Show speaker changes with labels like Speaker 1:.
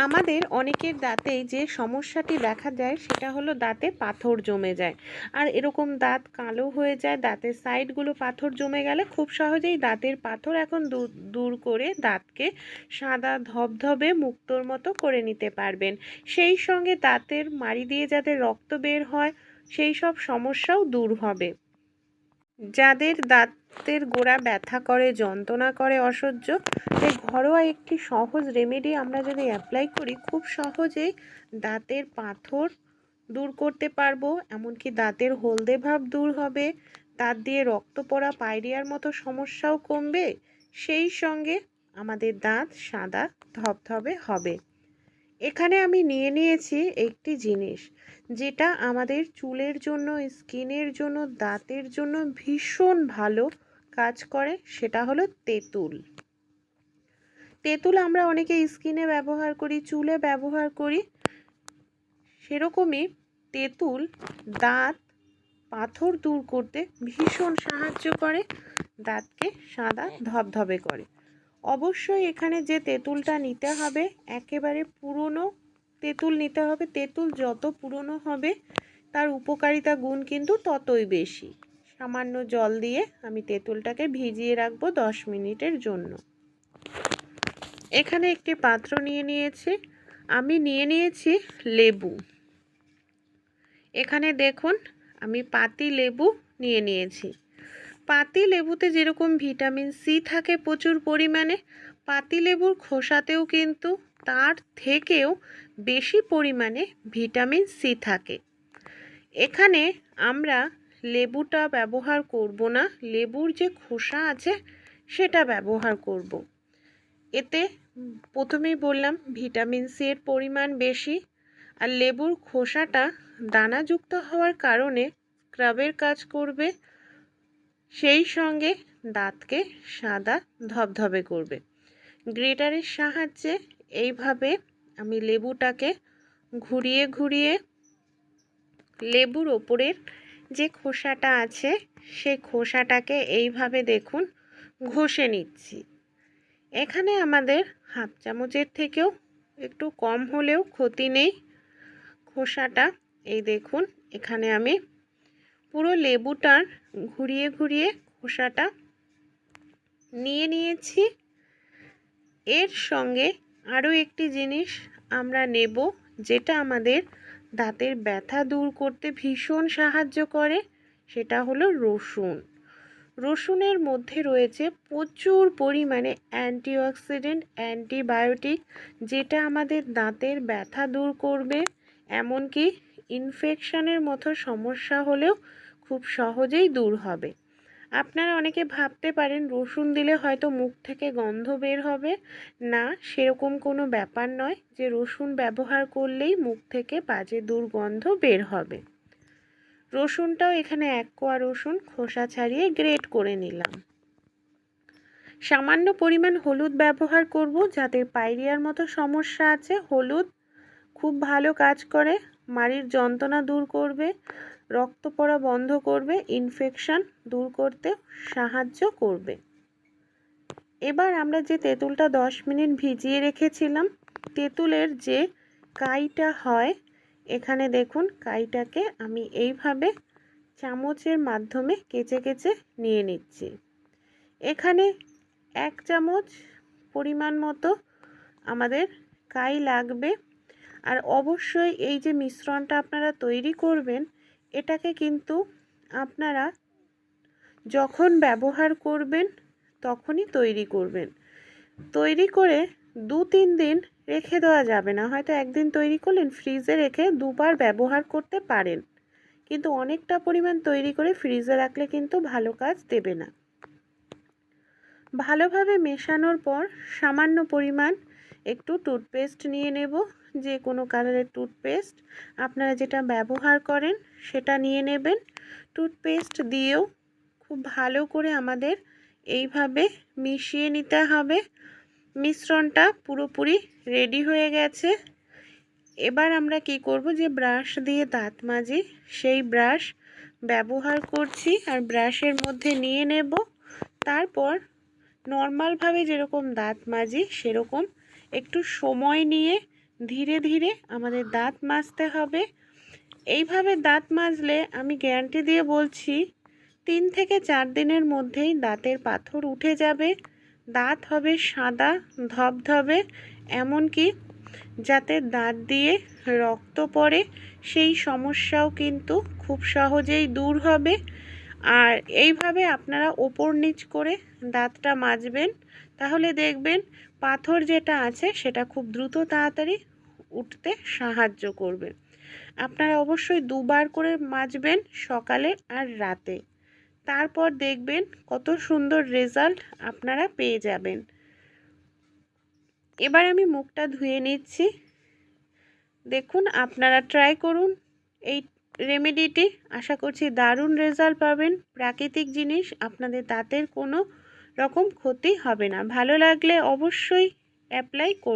Speaker 1: আমাদের অনেকের দাঁতেই যে সমস্যাটি দেখা যায় সেটা হলো দাঁতে পাথর জমে যায়। আর এরকম দাঁত কালো হয়ে যায়, দাঁতের সাইডগুলো পাথর জমে গেলে খুব সহজেই দাঁতের পাথর এখন দূর করে দাঁতকে সাদা ধবধবে মুক্তোর মতো করে নিতে পারবেন। সেই সঙ্গে দাঁতের মাড়ি দিয়ে যাতে রক্ত বের হয়, সেই সব সমস্যাও দূর হবে। যাদের দাঁতের গোড়া ব্যথা করে, যন্ত্রণা করে, অসহ্য ঘরোয়া একটি সহজ রেমেডি আমরা যদি অ্যাপ্লাই করি, খুব সহজেই দাঁতের পাথর দূর করতে পারব, এমনকি দাঁতের হলদে ভাব দূর হবে, দাঁত দিয়ে রক্ত পড়া, পায়রিয়ার মতো সমস্যাও কমবে, সেই সঙ্গে আমাদের দাঁত সাদা ধবধবে হবে। এখানে আমি নিয়ে নিয়েছি একটি জিনিস, যেটা আমাদের চুলের জন্য, স্কিনের জন্য, দাঁতের জন্য ভীষণ ভালো কাজ করে, সেটা হলো তেঁতুল। তেঁতুল আমরা অনেকে স্কিনে ব্যবহার করি, চুলে ব্যবহার করি। সেরকমই তেঁতুল, দাঁত, পাথর দূর করতে ভীষণ সাহায্য করে, দাঁতকে সাদা ধবধবে করে। অবশ্যই এখানে যে তেঁতুলটা নিতে হবে, একেবারে পুরনো তেঁতুল নিতে হবে। তেঁতুল যত পুরনো হবে, তার উপকারিতা গুণ কিন্তু ততই বেশি। সামান্য জল দিয়ে আমি তেঁতুলটাকে ভিজিয়ে রাখব দশ মিনিটের জন্য। এখানে একটি পাত্র নিয়ে নিয়েছি। আমি নিয়ে নিয়েছি লেবু। এখানে দেখুন, আমি পাতি লেবু নিয়ে নিয়েছি। পাতি লেবুতে যেরকম ভিটামিন সি থাকে প্রচুর পরিমাণে, পাতি লেবুর খোসাতেও কিন্তু তার থেকেও বেশি পরিমাণে ভিটামিন সি থাকে। এখানে আমরা লেবুটা ব্যবহার করব না, লেবুর যে খোসা আছে সেটা ব্যবহার করব। এতে প্রথমেই বললাম, ভিটামিন সি এর পরিমাণ বেশি আর লেবুর খোসাটা দানাযুক্ত হওয়ার কারণে স্ক্রাবের কাজ করবে, সেই সঙ্গে দাঁতকে সাদা ধবধবে করবে। গ্রেটারের সাহায্যে এইভাবে আমি লেবুটাকে ঘুরিয়ে ঘুরিয়ে লেবুর ওপরের যে খোসাটা আছে, সেই খোসাটাকে এইভাবে দেখুন, ঘষে নিচ্ছি। এখানে আমাদের হাফ চামচের থেকেও একটু কম হলেও ক্ষতি নেই। খোসাটা, এই দেখুন, এখানে আমি পুরো লেবুটার ঘুরিয়ে ঘুরিয়ে খোসাটা নিয়ে নিয়েছি। এর সঙ্গে আরও একটি জিনিস আমরা নেব, যেটা আমাদের দাঁতের ব্যথা দূর করতে ভীষণ সাহায্য করে, সেটা হলো রসুন। রসুনের মধ্যে রয়েছে প্রচুর পরিমাণে অ্যান্টিঅক্সিডেন্ট, অ্যান্টিবায়োটিক, যেটা আমাদের দাঁতের ব্যথা দূর করবে, এমনকি ইনফেকশনের মতো সমস্যা হলেও খুব সহজেই দূর হবে। আপনারা অনেকে ভাবতে পারেন, রসুন দিলে হয়তো মুখ থেকে গন্ধ বের হবে। না, সেরকম কোনো ব্যাপার নয় যে রসুন ব্যবহার করলেই মুখ থেকে বাজে দুর্গন্ধ বের হবে। রসুনটাও এখানে এক কোয়া রসুন খোসা ছাড়িয়ে গ্রেট করে নিলাম। সামান্য পরিমাণ হলুদ ব্যবহার করব যাদের পাইরিয়ার মতো সমস্যা আছে। হলুদ খুব ভালো কাজ করে, মাড়ির যন্ত্রণা দূর করবে, রক্ত পড়া বন্ধ করবে ইনফেকশান দূর করতে সাহায্য করবে। এবার আমরা যে তেঁতুলটা দশ মিনিট ভিজিয়ে রেখেছিলাম, তেঁতুলের যে কাইটা হয় এখানে দেখুন কাইটাকে আমি এইভাবে চামচের মাধ্যমে কেচে কেচে নিয়ে নিচ্ছি। এখানে এক চামচ পরিমাণ মতো আমাদের কাই লাগবে। আর অবশ্যই এই যে মিশ্রণটা আপনারা তৈরি করবেন, এটাকে কিন্তু আপনারা যখন ব্যবহার করবেন তখনই তৈরি করবেন। তৈরি করে দু তিন দিন রেখে দেওয়া যাবে না। হয়তো একদিন তৈরি করলেন, ফ্রিজে রেখে দুবার ব্যবহার করতে পারেন। কিন্তু অনেকটা পরিমাণ তৈরি করে ফ্রিজে রাখলে কিন্তু ভালো কাজ দেবে না। ভালোভাবে মেশানোর পর সামান্য পরিমাণ একটু টুথপেস্ট নিয়ে নেব, যে কোনো কালারের টুথপেস্ট। আপনারা যেটা ব্যবহার করেন সেটা নিয়ে নেবেন। টুথপেস্ট দিয়েও খুব ভালো করে আমাদের এইভাবে মিশিয়ে নিতে হবে। মিশ্রণটা পুরোপুরি রেডি হয়ে গেছে। এবার আমরা কি করব যে ব্রাশ দিয়ে দাঁত মাজি। সেই ব্রাশ ব্যবহার করছি আর ব্রাশের মধ্যে নিয়ে নেব। তারপর নর্মালভাবে যেরকম দাঁত মাজি, সেরকম একটু সময় নিয়ে ধীরে ধীরে আমাদের দাঁত মাজতে হবে। এইভাবে দাঁত মাজলে আমি গ্যারান্টি দিয়ে বলছি, তিন থেকে চার দিনের মধ্যেই দাঁতের পাথর উঠে যাবে। দাঁত হবে সাদা, ধবধবে, এমনকি যাতে দাঁত দিয়ে রক্ত পড়ে, সেই সমস্যাও কিন্তু খুব সহজেই দূর হবে। আর এইভাবে আপনারা ওপর নিচ করে দাঁতটা মাজবেন, তাহলে দেখবেন পাথর যেটা আছে, সেটা খুব দ্রুত তাড়াতাড়ি উঠতে সাহায্য করবে। আপনারা অবশ্যই দুবার করে মাজবেন সকালে আর রাতে। তারপর দেখবেন কত সুন্দর রেজাল্ট আপনারা পেয়ে যাবেন। এবার আমি মুখটা ধুয়ে নিচ্ছি। দেখুন, আপনারা ট্রাই করুন। এই রেমেডিটি আশা করছি দারুণ রেজাল্ট পাবেন। প্রাকৃতিক জিনিস, আপনাদের দাঁতের কোনো রকম ক্ষতি হবে না। ভালো লাগলে অবশ্যই অ্যাপ্লাই করুন।